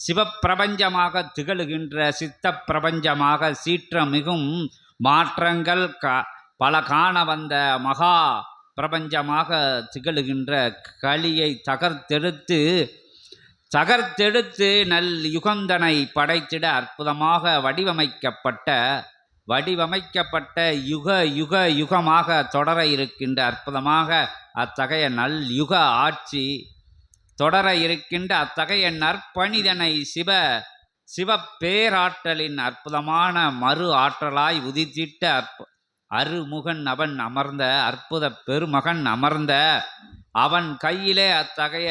சிவப்பிரபஞ்சமாக திகழுகின்ற சித்த பிரபஞ்சமாக சீற்றமிகும் மாற்றங்கள் க பல காண வந்த மகா பிரபஞ்சமாக திகழுகின்ற களியை தகர்த்தெடுத்து தகர்த்தெடுத்து நல் யுகந்தனை படைத்திட அற்புதமாக வடிவமைக்கப்பட்ட வடிவமைக்கப்பட்ட யுக யுக யுகமாக தொடர இருக்கின்ற அற்புதமாக அத்தகைய நல் யுக ஆட்சி தொடர இருக்கின்ற அத்தகைய நற்பணிதனை சிவ சிவ பேராற்றலின் அற்புதமான மறு ஆற்றலாய் உதித்திட்ட அற்பு அருமுகன் அவன் அமர்ந்த அற்புத பெருமகன் அமர்ந்த அவன் கையிலே அத்தகைய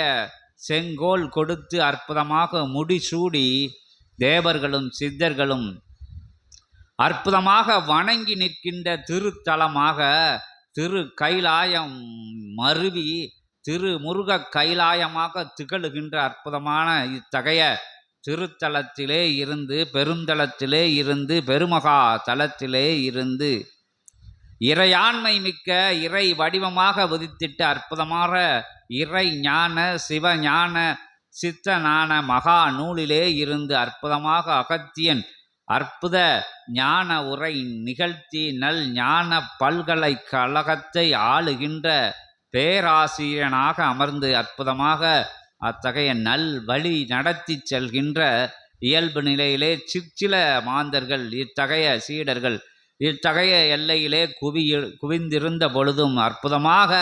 செங்கோல் கொடுத்து அற்புதமாக முடிசூடி தேவர்களும் சித்தர்களும் அற்புதமாக வணங்கி நிற்கின்ற திருத்தலமாக திரு கைலாயம் மருவி திரு முருக கைலாயமாக திகழுகின்ற அற்புதமான இத்தகைய திருத்தலத்திலே இருந்து பெருந்தலத்திலே இருந்து பெருமகா தலத்திலே இருந்து இறையாண்மை மிக்க இறை வடிவமாக உதித்திட்ட அற்புதமான இறை ஞான சிவஞான சித்தஞான மகா நூலிலே இருந்து அற்புதமாக அகத்தியன் அற்புத ஞான உரை நிகழ்த்தி நல் ஞான பல்கலைக்கழகத்தை ஆளுகின்ற பேராசிரியனாக அமர்ந்து அற்புதமாக அத்தகைய நல் வழி நடத்தி செல்கின்ற இயல்பு நிலையிலே சிற்சில மாந்தர்கள் இத்தகைய சீடர்கள் இத்தகைய எல்லையிலே குவி குவிந்திருந்த பொழுதும் அற்புதமாக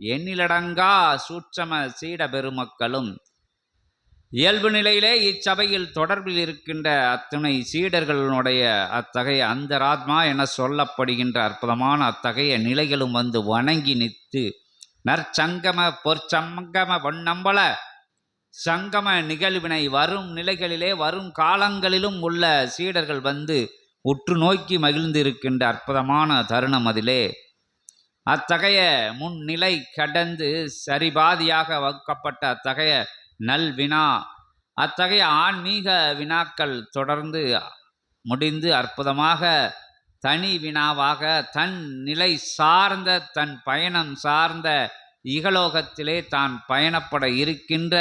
எண்ணிலடங்கா சூட்சம சீட பெருமக்களும் இயல்பு நிலையிலே இச்சபையில் தொடர்பில் இருக்கின்ற அத்துணை சீடர்களுடைய அத்தகைய அந்தராத்மா என சொல்லப்படுகின்ற அற்புதமான அத்தகைய நிலைகளும் வந்து வணங்கி நிற்று நற்சங்கம பொற்சங்கம பொன்னம்பல சங்கம நிகழ்வினை வரும் நிலைகளிலே வரும் காலங்களிலும் உள்ள சீடர்கள் வந்து உற்று நோக்கி மகிழ்ந்திருக்கின்ற அற்புதமான தருணம் அதிலே. அத்தகைய முன்னிலை கடந்து சரிபாதியாக வகுக்கப்பட்ட அத்தகைய நல் வினா அத்தகைய ஆன்மீக வினாக்கள் தொடர்ந்து முடிந்து அற்புதமாக தனி வினாவாக தன் நிலை சார்ந்த தன் பயணம் சார்ந்த இகலோகத்திலே தான் பயணப்பட இருக்கின்ற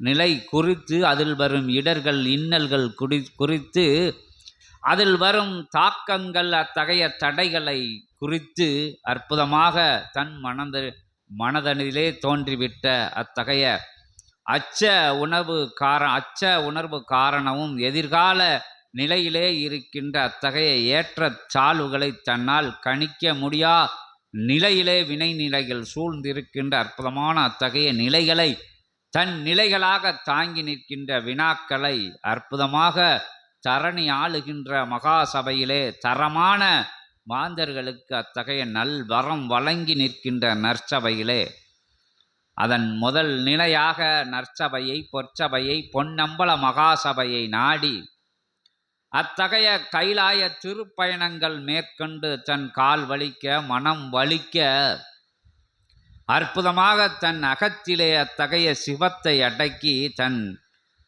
நிலை குறித்து அதில் வரும் இடர்கள் இன்னல்கள் குறி குறித்து அதில் வரும் தாக்கங்கள் அத்தகைய தடைகளை குறித்து அற்புதமாக தன் மனத மனதனிலே தோன்றிவிட்ட அத்தகைய அச்ச உணர்வு கார அச்ச உணர்வு காரணமும் எதிர்கால நிலையிலே இருக்கின்ற அத்தகைய ஏற்ற சால்வுகளை தன்னால் கணிக்க முடியா நிலையிலே வினை நிலைகள் சூழ்ந்திருக்கின்ற அற்புதமான அத்தகைய நிலைகளை தன் நிலைகளாக தாங்கி நிற்கின்ற வினாக்களை அற்புதமாக தரணி ஆளுகின்ற மகாசபையிலே தரமான மாந்தர்களுக்கு அத்தகைய நல் வரம் வழங்கி நிற்கின்ற நற்சபையிலே அதன் முதல் நிலையாக நற்சபையை பொற்சபையை பொன்னம்பல மகாசபையை நாடி அத்தகைய கைலாய திருப்பயணங்கள் மேற்கொண்டு தன் கால் வலிக்க மனம் வலிக்க அற்புதமாக தன் அகத்திலே அத்தகைய சிவத்தை அடக்கி தன்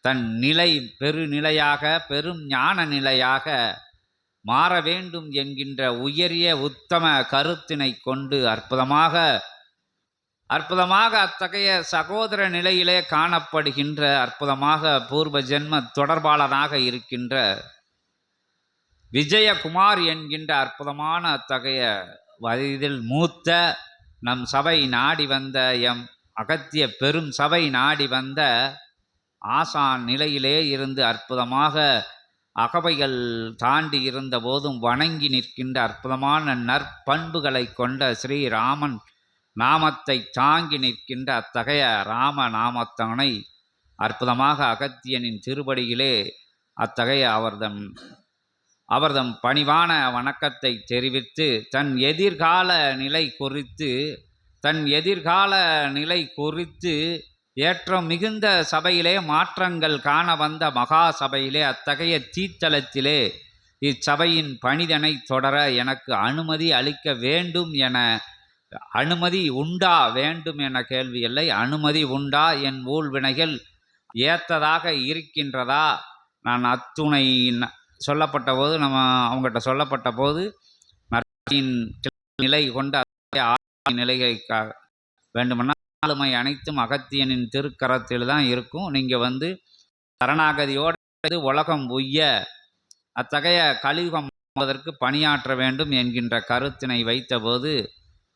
தன் நிலை பெருநிலையாக பெரும் ஞான நிலையாக மாற வேண்டும் என்கின்ற உயரிய உத்தம கருத்தினை கொண்டு அற்புதமாக அற்புதமாக அத்தகைய சகோதர நிலையிலே காணப்படுகின்ற அற்புதமாக பூர்வ ஜென்ம தொடர்பாளனாக இருக்கின்ற விஜயகுமார் என்கின்ற அற்புதமான அத்தகைய வயதில் மூத்த நம் சபை நாடி வந்த எம் அகத்திய பெரும் சபை நாடி வந்த ஆசான் நிலையிலே இருந்து அற்புதமாக அகவைகள் தாண்டி இருந்த போதும் வணங்கி நிற்கின்ற அற்புதமான நற்பண்புகளை கொண்ட ஸ்ரீராமன் நாமத்தை தாங்கி நிற்கின்ற அத்தகைய ராம நாமத்தவனை அற்புதமாக அகத்தியனின் திருப்படியிலே அத்தகைய அவர்தம் அவர்தம் பணிவான வணக்கத்தை தெரிவித்து தன் எதிர்கால நிலை குறித்து தன் எதிர்கால நிலை குறித்து ஏற்றம் மிகுந்த சபையிலே மாற்றங்கள் காண வந்த மகா சபையிலே அத்தகைய தீத்தலத்திலே இச்சபையின் பணிதனை தொடர எனக்கு அனுமதி அளிக்க வேண்டும் என அனுமதி உண்டா வேண்டும் என கேள்வி இல்லை. அனுமதி உண்டா? என் ஊழ்வினைகள் ஏத்ததாக இருக்கின்றதா? நான் அத்துணை சொல்லப்பட்ட போது நம்ம அவங்ககிட்ட சொல்லப்பட்ட போது நற்செய்தியின் நிலை கொண்டு நிலையை வேண்டுமென்னா ஆளுமை அனைத்தும் அகத்தியனின் திருக்கரத்தில் தான் இருக்கும். நீங்கள் வந்து சரணாகதியோடு உலகம் உய்ய அத்தகைய கலியுகம் அதற்கு பணியாற்ற வேண்டும் என்கின்ற கருத்தினை வைத்தபோது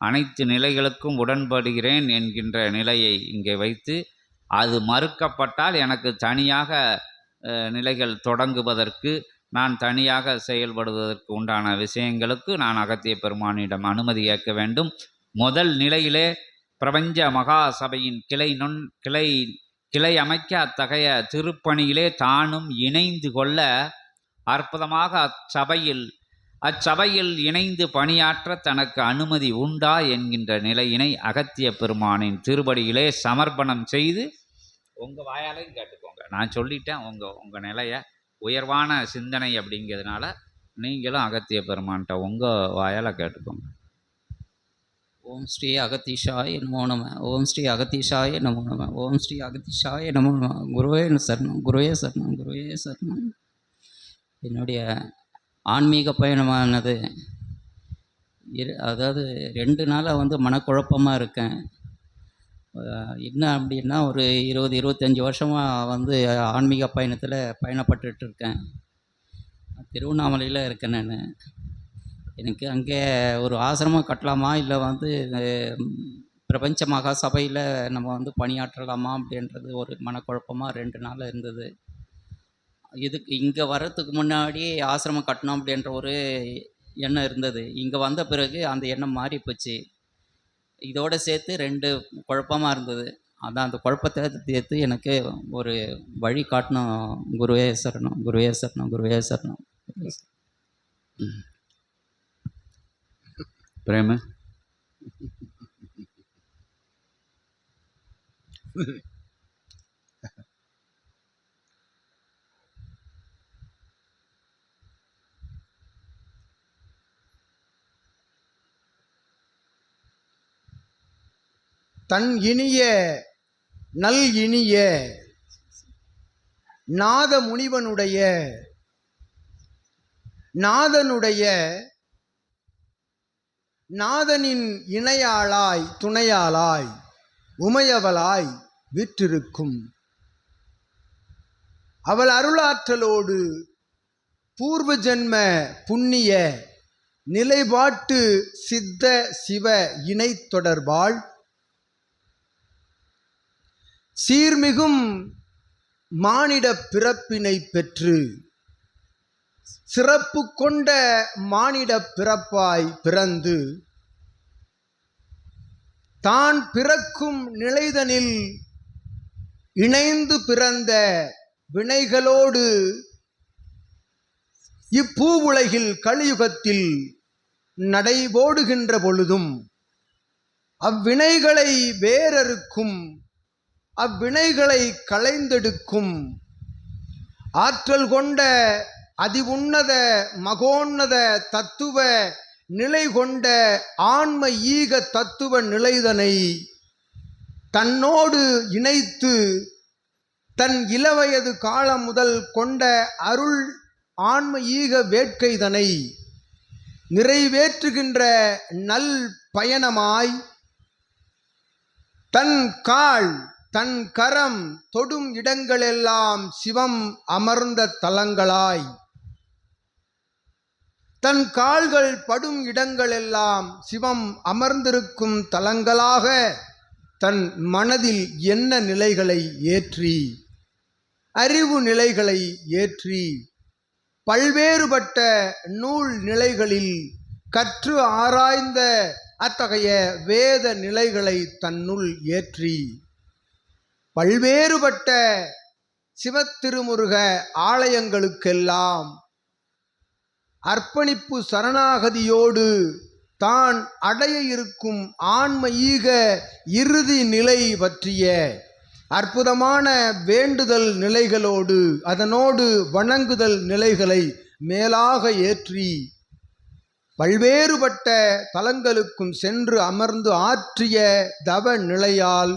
அனைத்து நிலைகளுக்கும் உடன்படுகிறேன் என்கின்ற நிலையை இங்கே வைத்து அது மறுக்கப்பட்டால் எனக்கு தனியாக நிலைகள் தொடங்குவதற்கு நான் தனியாக செயல்படுவதற்கு உண்டான விஷயங்களுக்கு நான் அகத்திய பெருமானிடம் அனுமதி கேட்க வேண்டும். முதல் நிலையிலே பிரபஞ்ச மகா சபையின் கிளை நுண் கிளை கிளை அமைக்க அத்தகைய திருப்பணியிலே தானும் இணைந்து கொள்ள அற்புதமாக அச்சபையில் அச்சபையில் இணைந்து பணியாற்ற தனக்கு அனுமதி உண்டா என்கின்ற நிலையினை அகத்திய பெருமானின் திருப்படியிலே சமர்ப்பணம் செய்து உங்கள் வாயாலையும் கேட்டுக்கோங்க. நான் சொல்லிட்டேன் உங்கள் உங்கள் நிலையை உயர்வான சிந்தனை அப்படிங்கிறதுனால நீங்களும் அகத்திய பெருமான்கிட்ட உங்கள் வாயால் கேட்டுக்கோங்க. ஓம் ஸ்ரீ அகத்தீஷாய நமோ நம ஓம் ஸ்ரீ அகத்தீஷாய நமோ நம ஓம் ஸ்ரீ அகத்தீஷாய நமோ நம. குருவே சரணம் குருவே சரணம் குருவே சரணம். என்னுடைய ஆன்மீக பயணமானது இரு அதாவது ரெண்டு நாளாக வந்து மனக்குழப்பமாக இருக்கேன். என்ன அப்படின்னா ஒரு இருபது இருபத்தஞ்சி வருஷமாக வந்து ஆன்மீக பயணத்தில் பயணப்பட்டுட்டு இருக்கேன் திருவண்ணாமலையில் இருக்கேன் நான். எனக்கு அங்கே ஒரு ஆசிரமம் கட்டலாமா இல்லை வந்து பிரபஞ்ச மகா சபையில் நம்ம வந்து பணியாற்றலாமா அப்படின்றது ஒரு மனக்குழப்பமாக ரெண்டு நாள் இருந்தது. இதுக்கு இங்கே வர்றதுக்கு முன்னாடி ஆசிரமம் கட்டணும் அப்படின்ற ஒரு எண்ணம் இருந்தது. இங்கே வந்த பிறகு அந்த எண்ணம் மாறி போச்சு இதோட சேர்த்து ரெண்டு குழப்பமாக இருந்தது. அதான் அந்த குழப்பத்தை தீர்த்து எனக்கு ஒரு வழி காட்டணும். குருவே சரணம் குருவே சரணம் குருவே சரணம். பிரேமு? தன் இனிய நல் இனிய நாத முனிவனுடைய நாதனுடைய நாதனின் இணையாளாய் துணையாளாய் உமையவளாய் விற்றிருக்கும். அவள் அருளாற்றலோடு பூர்வ ஜென்ம புண்ணிய நிலைபாட்டு சித்த சிவ இணை தொடர்பாள் சீர்மிகும் மானிட பிறப்பினை பெற்று சிறப்பு கொண்ட மானிட பிறப்பாய் பிறந்து தான் பிறக்கும் நிலைதனில் இணைந்து பிறந்த வினைகளோடு இப்பூ உலகில் கலியுகத்தில் நடைபோடுகின்ற பொழுதும் அவ்வினைகளை வேறறுக்கும் அவ்வினைகளை களைந்தெடுக்கும். ஆற்றல் கொண்ட அதிவுன்னத மகோன்னத தத்துவ நிலை கொண்ட ஆன்ம ஈக தத்துவ நிலைதனை தன்னோடு இணைத்து தன் இளவயது காலம் முதல் கொண்ட அருள் ஆன்ம ஈக வேட்கைதனை நிறைவேற்றுகின்ற நல் பயணமாய் தன் கால் தன் கரம் தொடும் இடங்களெல்லாம் சிவம் அமர்ந்த தலங்களாய். தன் கால்கள் படும் இடங்களெல்லாம் சிவம் அமர்ந்திருக்கும் தலங்களாக தன் மனதில் என்ன நிலைகளை ஏற்றி? அறிவு நிலைகளை ஏற்றி. பல்வேறுபட்ட நூல் நிலைகளில் கற்று ஆராய்ந்த அத்தகைய வேத நிலைகளை தன்னுள் ஏற்றி. பல்வேறுபட்ட சிவத்திருமுருக ஆலயங்களுக்கெல்லாம் அர்ப்பணிப்பு சரணாகதியோடு தான் அடைய இருக்கும் ஆன்மீக இறுதி நிலை பற்றிய அற்புதமான வேண்டுதல் நிலைகளோடு அதனோடு வணங்குதல் நிலைகளை மேலாக ஏற்றி பல்வேறுபட்ட தலங்களுக்கும் சென்று அமர்ந்து ஆற்றிய தவ நிலையால்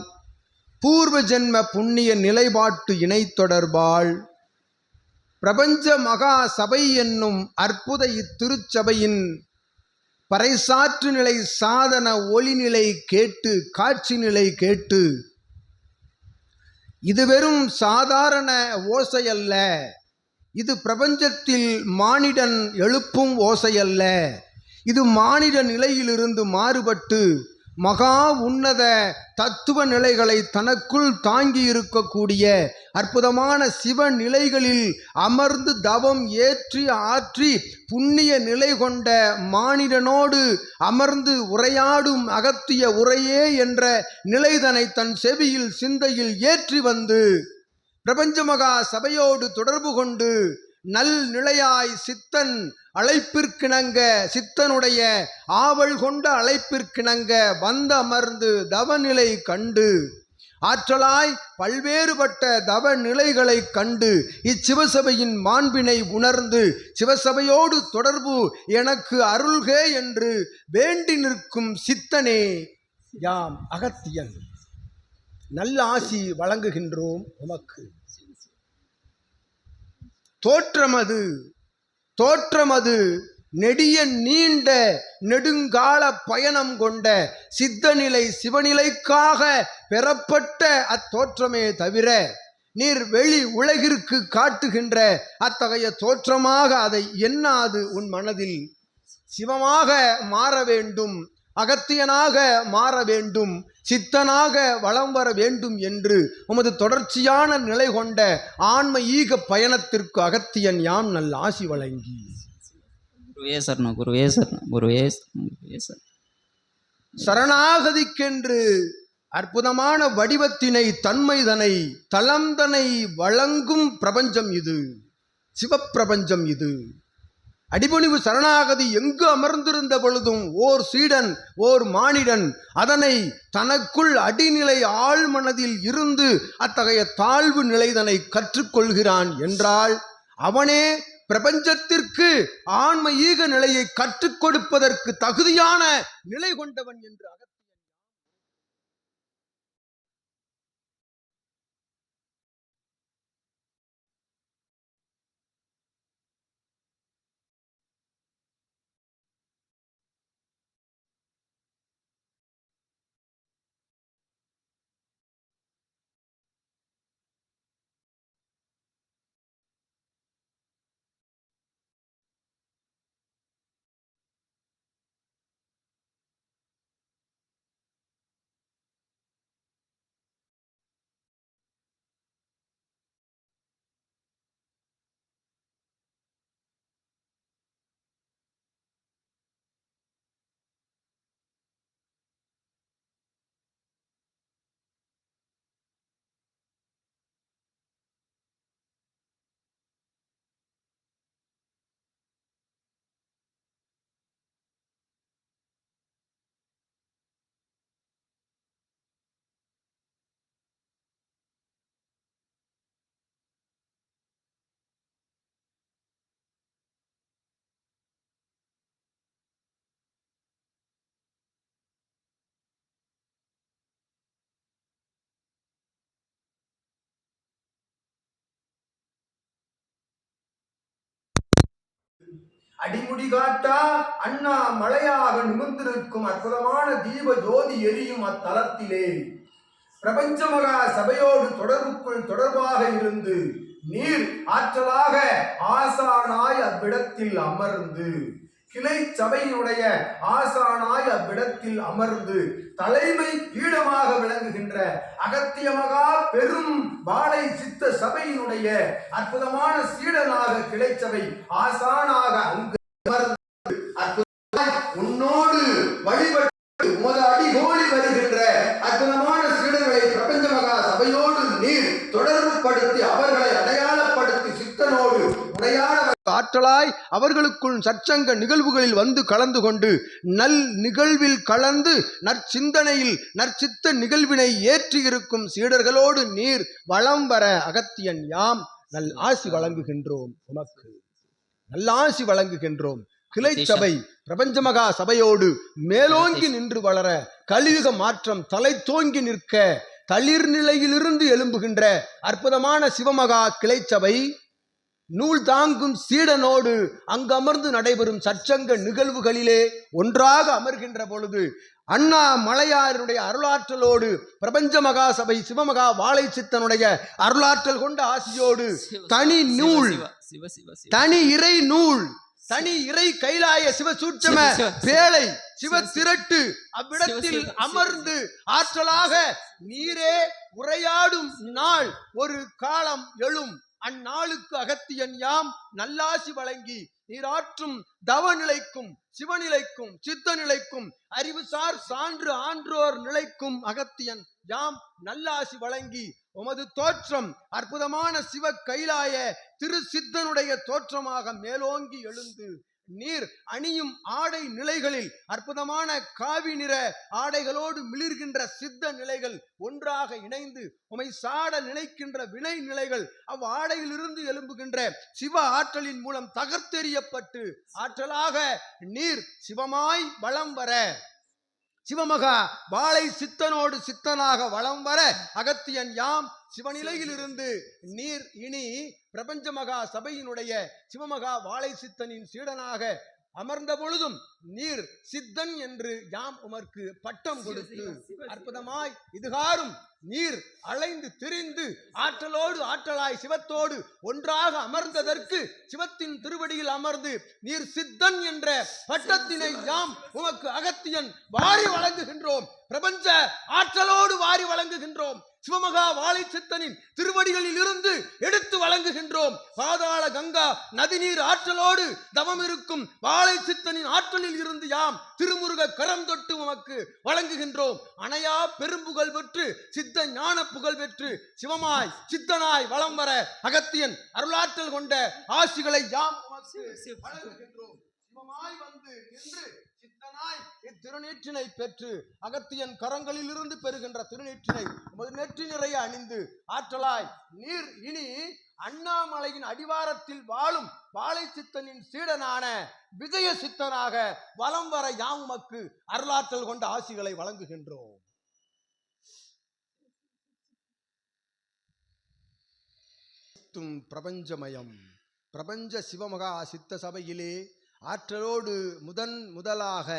பூர்வ ஜென்ம புண்ணிய நிலைப்பாட்டு இணை தொடர்பால் பிரபஞ்ச மகா சபை என்னும் அற்புத இத்திருச்சபையின் பறைசாற்று நிலை சாதன ஒளிநிலை கேட்டு காட்சி நிலை கேட்டு. இது வெறும் சாதாரண ஓசை அல்ல இது பிரபஞ்சத்தில் மானிடன் எழுப்பும் ஓசை அல்ல இது மானிட நிலையிலிருந்து மாறுபட்டு மகா உன்னத தத்துவ நிலைகளை தனக்குள் தாங்கி இருக்கக்கூடிய அற்புதமான சிவ நிலைகளில் அமர்ந்து தவம் ஏற்றி ஆற்றி புண்ணிய நிலை கொண்ட மானிடனோடு அமர்ந்து உரையாடும் அகத்திய உரையே என்ற நிலைதனை தன் செவியில் சிந்தையில் ஏற்றி வந்து பிரபஞ்ச மகா சபையோடு தொடர்பு கொண்டு நல் நிலையாய் சித்தன் அழைப்பிற்கிணங்க சித்தனுடைய ஆவல் கொண்ட அழைப்பிற்கிணங்க வந்த அமர்ந்து தவநிலை கண்டு. ஆற்றலாய் பல்வேறுபட்ட தவ நிலைகளை கண்டு இச்சிவசபையின் மாண்பினை உணர்ந்து சிவசபையோடு தொடர்பு எனக்கு அருள்கே என்று வேண்டி நிற்கும் சித்தனே யாம் அகத்தியன். நல்ல ஆசி வழங்குகின்றோம் உமக்கு. தோற்றமது தோற்றமது நெடிய நீண்ட நெடுங்கால பயணம் கொண்ட சித்தநிலை சிவநிலைக்காக பெறப்பட்ட அத்தோற்றமே தவிர நீர் வெளி உலகிற்கு காட்டுகின்ற அத்தகைய தோற்றமாக அதை எண்ணாது உன் மனதில். சிவமாக மாற வேண்டும் அகத்தியனாக மாற வேண்டும் சித்தனாக வலம் வர வேண்டும் என்று உமது தொடர்ச்சியான நிலை கொண்ட ஆன்ம ஈக பயணத்திற்கு அகத்தியன் யாம் நல்ல ஆசி வழங்கி. குருவே குருவே குருவே சரணாகதிக்கென்று அற்புதமான வடிவத்தினை தன்மைதனை தளம்தனை வழங்கும் பிரபஞ்சம் இது சிவப்பிரபஞ்சம் இது. அடிபணிவு சரணாகதி எங்கு அமர்ந்திருந்த பொழுதும் ஓர் சீடன் ஓர் மானிடன் அதனை தனக்குள் அடிநிலை ஆழ்மனதில் இருந்து அத்தகைய தாழ்வு நிலைதனை கற்றுக்கொள்கிறான் என்றால் அவனே பிரபஞ்சத்திற்கு ஆன்ம ஈக நிலையை கற்றுக் கொடுப்பதற்கு தகுதியான நிலை கொண்டவன் என்று அகத்தியன் அடிமுடி காட்டா அண்ணா மலையாக நிமிர்ந்திருக்கும் அற்புதமான தீப ஜோதி எரியும் அத்தலத்திலே. பிரபஞ்ச மகா சபையோடு தொடர்புக்குள் தொடர்பாக இருந்து நீர் ஆற்றலாக ஆசானாய் அவ்விடத்தில் அமர்ந்து. கிளை சபையினுடைய ஆசானாய் அவ்விடத்தில் அமர்ந்து தலைமை பீடமாக விளங்குகின்ற அகத்திய மகா பெரும் வாழை சித்த சபையினுடைய அற்புதமான சீடனாக கிளைச்சபை ஆசானாக அங்கு அமர்ந்து அற்புதமாய் உன்னோடு வழிபட்டு உமது அடிகோடி வருகின்ற அற்புதமான சீடர்களை பிரபஞ்ச மகா சபையோடு நீர் தொடர்புபடுத்தி அவர்களை அடையாளப்படுத்தி சித்தனோடு உடையாட ஆற்றலாய் அவர்களுக்குள் சற்சங்க நிகழ்வுகளில் வந்து கலந்து கொண்டு நல் நிகழ்வில் கலந்து நற்சிந்தனையில் நற்சித்த நிகழ்வினை ஏற்றி இருக்கும் சீடர்களோடு நீர் வளம் வர அகத்தியன் யாம். நல் ஆசி வழங்குகின்றோம் உமக்கு. நல்லாசி வழங்குகின்றோம். கிளை சபை பிரபஞ்சமகா சபையோடு மேலோங்கி நின்று வளர கலியுக மாற்றம் தலை தோங்கி நிற்க தளிர் நிலையிலிருந்து எழும்புகின்ற அற்புதமான சிவமகா கிளை சபை நூல் தாங்கும் சீடனோடு அங்கு அமர்ந்து நடைபெறும் சற்சங்க நிகழ்வுகளிலே ஒன்றாக அமர்கின்ற பொழுது அண்ணா மலையாருடைய அருளாற்றலோடு பிரபஞ்ச மகா சபை சிவமகா வாழை சித்தனுடைய அருளாற்றல் கொண்ட ஆசியோடு தனி நூல் தனி இறை நூல் தனி இறை கைலாய சிவ, சிவ. பேழை சிவ. திரட்டு அவ்விடத்தில் அமர்ந்து ஆற்றலாக நீரே உரையாடும் நாள் ஒரு காலம் எழும் அந்நாளுக்கு அகத்தியன் யாம் நல்லாசி வழங்கி நீராற்றும் தவ நிலைக்கும் சிவநிலைக்கும் சித்த நிலைக்கும் அறிவுசார் சான்று ஆன்றோர் நிலைக்கும் அகத்தியன் யாம் நல்லாசி வழங்கி உமது தோற்றம் அற்புதமான சிவ கைலாய திரு சித்தனுடைய தோற்றமாக மேலோங்கி எழுந்து நீர் அணியும் ஆடை நிலைகளில் அற்புதமான காவி நிற ஆடைகளோடு மிளிர்கின்ற சித்த நிலைகள் ஒன்றாக இணைந்து உமை சாட நினைக்கின்ற வினை நிலைகள் அவ் ஆடையிலிருந்து எழும்புகின்ற சிவ ஆற்றலின் மூலம் தகர்த்தெறியப்பட்டு ஆற்றலாக நீர் சிவமாய் வலம் வர. சிவமகா வாழை சித்தனோடு சித்தனாக வலம் வர அகத்தியன் யாம் சிவநிலையிலிருந்து நீர் இனி பிரபஞ்ச மகா சபையினுடைய சிவமகா வாழை சித்தனின் சீடனாக அமர்ந்த பொழுதும் நீர் சித்தன் என்று யாம் உமக்கு பட்டம் கொடுத்து அற்புதமாய் இதுகாரும் நீர் அலைந்து திரிந்து ஆற்றலோடு ஆற்றலாய் சிவத்தோடு ஒன்றாக அமர்ந்ததற்கு சிவத்தின் திருவடியில் அமர்ந்து நீர் சித்தன் என்ற பட்டத்தினை யாம் உமக்கு அகத்தியன் வாரி வழங்குகின்றோம். பிரபஞ்ச ஆற்றலோடு வாரி வழங்குகின்றோம். சிவமகா வாழை சித்தனின் திருவடிகளில் இருந்து எடுத்து வழங்குகின்றோம். பாதாள கங்கா நதிநீர் ஆற்றலோடு தவம் இருக்கும் வாழை சித்தனின் ஆற்றலில் இருந்து யாம் திருமுருக கரம் தொட்டு உமக்கு வழங்குகின்றோம். அணையா பெரும்புகழ் பெற்று சித்த ஞான புகழ் பெற்று சிவமாய் சித்தனாய் வலம் வர அகத்தியன் அருளாற்றல் கொண்ட ஆசிகளை யாம் வழங்குகின்றோம். சிவமாய் வந்து நின்று சித்தனாய் இத்திருநீற்றினை பெற்று அகத்தியன் கரங்களில் இருந்து பெறுகின்ற திருநீற்றினை உமது நெற்றி நிறைய அணிந்து ஆற்றலாய் நீர் இனி அண்ணாமலையின் அடிவாரத்தில் வாழும் வாழை சித்தனின் சீடனான விஜய சித்தனாக வலம் வர யாம் உமக்கு அருளாற்றல் கொண்ட ஆசிகளை வழங்குகின்றோம். அனைத்தும் பிரபஞ்சமயம். பிரபஞ்ச சிவமகா சித்த சபையிலே ஆற்றலோடு முதன் முதலாக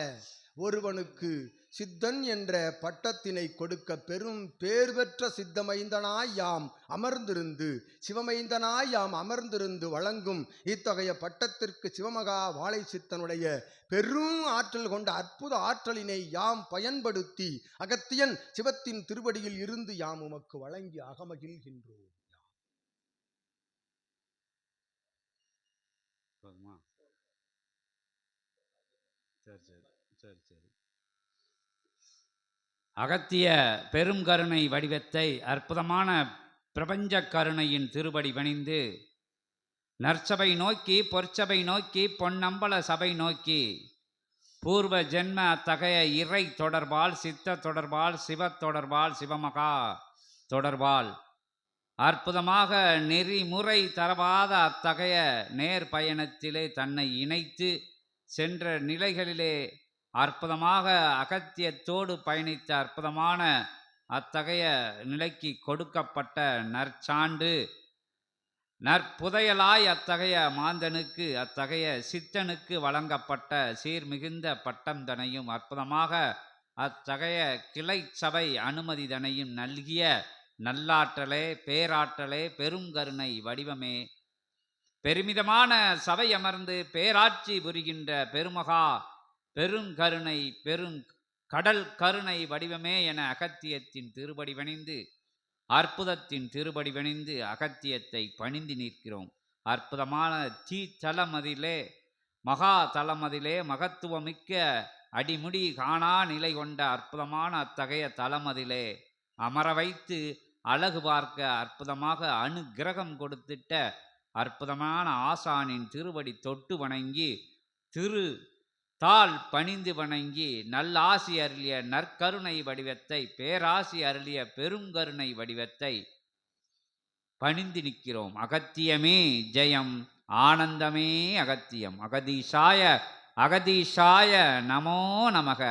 ஒருவனுக்கு சித்தன் என்ற பட்டத்தினை கொடுக்க பெரும் பேர் பெற்ற சித்தமைந்தனாய் யாம் அமர்ந்திருந்து சிவமைந்தனாய் யாம் அமர்ந்திருந்து வழங்கும் இத்தகைய பட்டத்திற்கு சிவமகா வாழை சித்தனுடைய பெரும் ஆற்றல் கொண்ட அற்புத ஆற்றலினை யாம் பயன்படுத்தி அகத்தியன் சிவத்தின் திருவடியில் இருந்து யாம் உமக்கு வழங்கி அகமகிழ்கின்றோம் போதுமா சரி சரி. சரி சரி. அகத்திய பெரும் கருணை வடிவத்தை அற்புதமான பிரபஞ்ச கருணையின் திருவடி பணிந்து நற்சபை நோக்கி பொற்சபை நோக்கி பொன்னம்பல சபை நோக்கி பூர்வ ஜென்ம அத்தகைய இறை தொடர்பால் சித்த தொடர்பால் சிவ தொடர்பால் சிவமகா தொடர்பால் அற்புதமாக நெறிமுறை தரவாத அத்தகைய நேர் பயணத்திலே தன்னை இணைத்து சென்ற நிலைகளிலே அற்புதமாக அகத்தியத்தோடு பயணித்த அற்புதமான அத்தகைய நிலைக்கு கொடுக்கப்பட்ட நற்சான்று நற்புதையலாய் அத்தகைய மாந்தனுக்கு அத்தகைய சித்தனுக்கு வழங்கப்பட்ட சீர்மிகுந்த பட்டம் தனையும் அற்புதமாக அத்தகைய கிளை சபை அனுமதி தனையும் நல்கிய நல்லாற்றலே பேராற்றலே பெருங்கருணை வடிவமே பெருமிதமான சபை அமர்ந்து பேராட்சி புரிகின்ற பெருமகா பெருங்கருணை பெருங் கடல் கருணை வடிவமே என அகத்தியத்தின் திருபடி வணிந்து அற்புதத்தின் திருபடி வணிந்து அகத்தியத்தை பணிந்து நிற்கிறோம். அற்புதமான தீ தலமதிலே மகா தலமதிலே மகத்துவமிக்க அடிமுடி காணா நிலை கொண்ட அற்புதமான அத்தகைய தலமதிலே அமர வைத்து அழகு பார்க்க அற்புதமாக அனுக்கிரகம் கொடுத்திட்ட அற்புதமான ஆசானின் திருவடி தொட்டு வணங்கி திரு தாள் பணிந்து வணங்கி நல்லாசி அருளிய நற்கருணை வடிவத்தை பேராசி அருளிய பெருங்கருணை வடிவத்தை பணிந்து நிற்கிறோம். அகத்தியமே ஜெயம் ஆனந்தமே அகத்தியம். அகதீஷாய அகதீஷாய நமோ நமக.